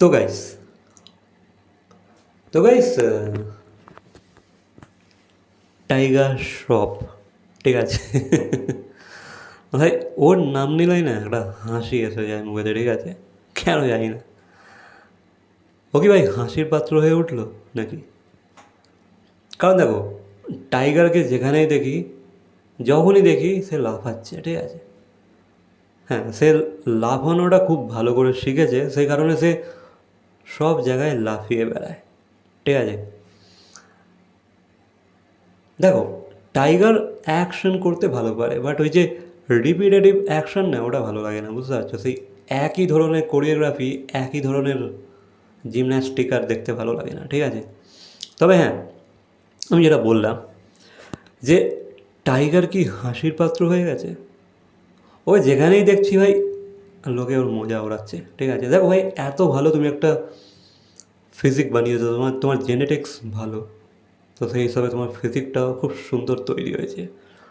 তো গাইস তো guys tiger Shroff ঠিক আছে? ভাই, ওর নাম নিলেই না একটা হাসি এসে যায় মুখেতে, ঠিক আছে? কেন জানি না। ও কি ভাই হাসির পাত্র হয়ে উঠল নাকি? কারণ দেখো টাইগারকে যেখানেই দেখি, যখনই দেখি, সে লাফাচ্ছে, ঠিক আছে? হ্যাঁ সে লাফানোটা খুব ভালো করে শিখেছে, সেই কারণে সে সব জায়গায় লাফিয়ে বেড়ায়। ঠিক আছে? দেখো টাইগার অ্যাকশন করতে ভালো পারে বাট ওই যে রিপিটেটিভ অ্যাকশন না, ওটা ভালো লাগে না, বুঝতে পারছ? সেই একই ধরনের কোরিওগ্রাফি একই ধরনের জিমন্যাস্টিক আর দেখতে ভালো লাগে না, ঠিক আছে? তবে হ্যাঁ আমি যেটা বললাম যে টাইগার কি হাসির পাত্র হয়ে গেছে? ও যেখানেই দেখছি ভাই লোকে ওর মজা ওড়াচ্ছে ঠিক আছে? দেখো ভাই এত ভালো তুমি একটা ফিজিক বানিয়েছো, তোমার তোমার জেনেটিক্স ভালো, তো সেই হিসাবে তোমার ফিজিকটাও খুব সুন্দর তৈরি হয়েছে।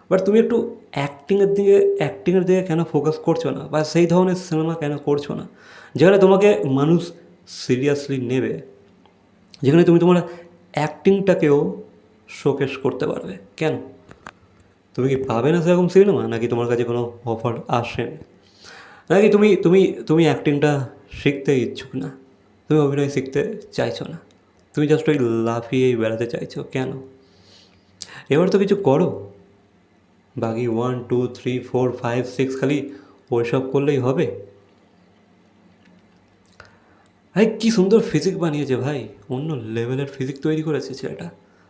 বাট তুমি একটু অ্যাক্টিংয়ের দিকে অ্যাক্টিংয়ের দিকে কেন ফোকাস করছ না? বা সেই ধরনের সিনেমা কেন করছ না? যেখানে তোমাকে মানুষ সিরিয়াসলি নেবে, যেখানে তুমি তোমার অ্যাক্টিংটাকেও শোকেস করতে পারবে। কেন? তুমি কি পাবে না সেরকম সিনেমা নাকি তোমার কাছে কোনো অফার আসেনি? নাকি তুমি তুমি তুমি অ্যাক্টিংটা শিখতে ইচ্ছুক না? তুমি অভিনয় শিখতে চাইছো না? তুমি জাস্ট ওই লাফিয়েই বেড়াতে চাইছো কেন? এবার তো কিছু করো। বাকি one two three four five six খালি ওইসব করলেই হবে। ভাই কী সুন্দর ফিজিক বানিয়েছে ভাই। অন্য লেভেলের ফিজিক তৈরি করেছে ছেলেটা।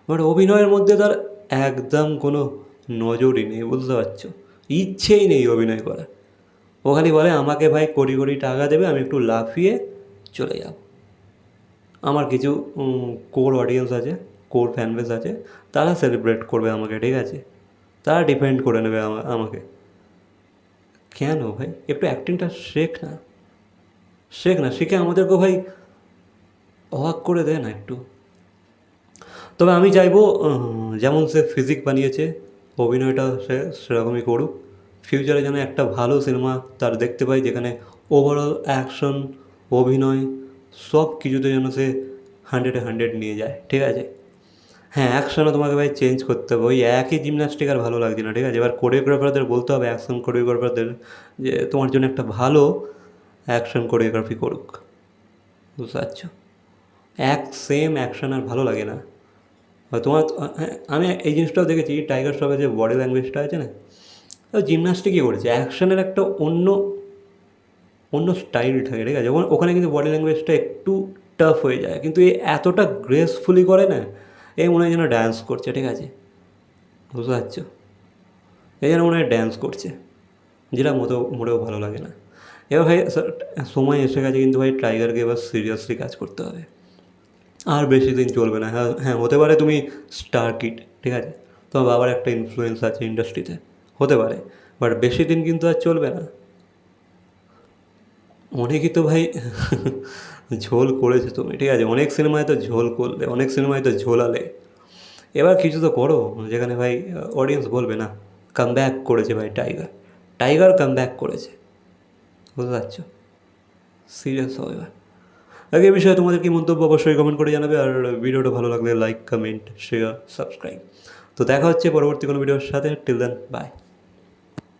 বাট অভিনয়ের মধ্যে তার একদম কোনো নজরই নেই, বুঝতে পারছ? ইচ্ছেই নেই অভিনয় করার। ও খালি বলে, আমাকে ভাই কোটি কোটি টাকা দেবে, আমি একটু লাফিয়ে চলে যাব। আমার কিছু কোর অডিয়েন্স আছে কোর ফ্যানবেস আছে, তারা সেলিব্রেট করবে আমাকে, ঠিক আছে? তারা ডিপেন্ড করে নেবে আমা- আমাকে। কেন ভাই? একটু অ্যাক্টিংটা শেখ না। শেখ না, শিখে আমাদেরকে ভাই অবাক করে দেয় না একটু। তবে আমি চাইব যেমন সে ফিজিক বানিয়েছে, অভিনয়টা সে, সেরকমই করুক। ফিউচারে যেন একটা ভালো সিনেমা তার দেখতে পাই যেখানে ওভারঅল অ্যাকশন অভিনয় সব কিছুতে যেন সে হান্ড্রেডে হান্ড্রেড নিয়ে যায় ঠিক আছে? হ্যাঁ অ্যাকশনও তোমাকে ভাই চেঞ্জ করতে হবে। ওই একই জিমন্যাস্টিক আর ভালো লাগছে না ঠিক আছে? এবার কোরিওগ্রাফারদের বলতে হবে অ্যাকশন কোরিওগ্রাফারদের যে তোমার জন্য একটা ভালো অ্যাকশন কোরিওগ্রাফি করুক। বুঝতে পারছ? এক সেম অ্যাকশন আর ভালো লাগে না। তোমার হ্যাঁ, আমি এই জিনিসটাও দেখেছি টাইগার শ্রফের যে বডি ল্যাঙ্গুয়েজটা আছে না জিমনাস্টিকই করেছে, অ্যাকশনের একটা অন্য অন্য স্টাইল থাকে, ঠিক আছে? ওখানে- কিন্তু বডি ল্যাঙ্গুয়েজটা একটু টাফ হয়ে যায়, কিন্তু এ এতটা গ্রেসফুলি করে না এই মনে হয় যেন ড্যান্স করছে, ঠিক আছে? বুঝতে পারছ? এই যেন মনে হয় ড্যান্স করছে, যেটা মোটেও মোটেও ভালো লাগে না। এবার ভাই সময় এসে গেছে, কিন্তু ভাই টাইগারকে এবার সিরিয়াসলি কাজ করতে হবে। আর বেশি দিন চলবে না হ্যাঁ হ্যাঁ হতে পারে তুমি স্টার কিট ঠিক আছে? তোমার বাবার একটা ইনফ্লুয়েন্স আছে ইন্ডাস্ট্রিতে হতে পারে বাট বেশি দিন কিন্তু আর চলবে না। অনেকই তো ভাই ঝোল করেছে তুমি, ঠিক আছে? অনেক সিনেমায় তো ঝোল করলে, অনেক সিনেমায় তো ঝোলালে। এবার কিছু তো করো, যেখানে ভাই অডিয়েন্স বলবে না কাম ব্যাক করেছে ভাই টাইগার টাইগার কাম ব্যাক করেছে। বুঝতে পারছ? সিরিয়াস হবে এবার। আগে এই বিষয়ে তোমাদের কি মন্তব্য অবশ্যই কমেন্ট করে জানাবে, আর ভিডিওটা ভালো লাগলে লাইক কমেন্ট শেয়ার সাবস্ক্রাইব তো দেখা হচ্ছে পরবর্তী কোনো ভিডিওর সাথে। Till then by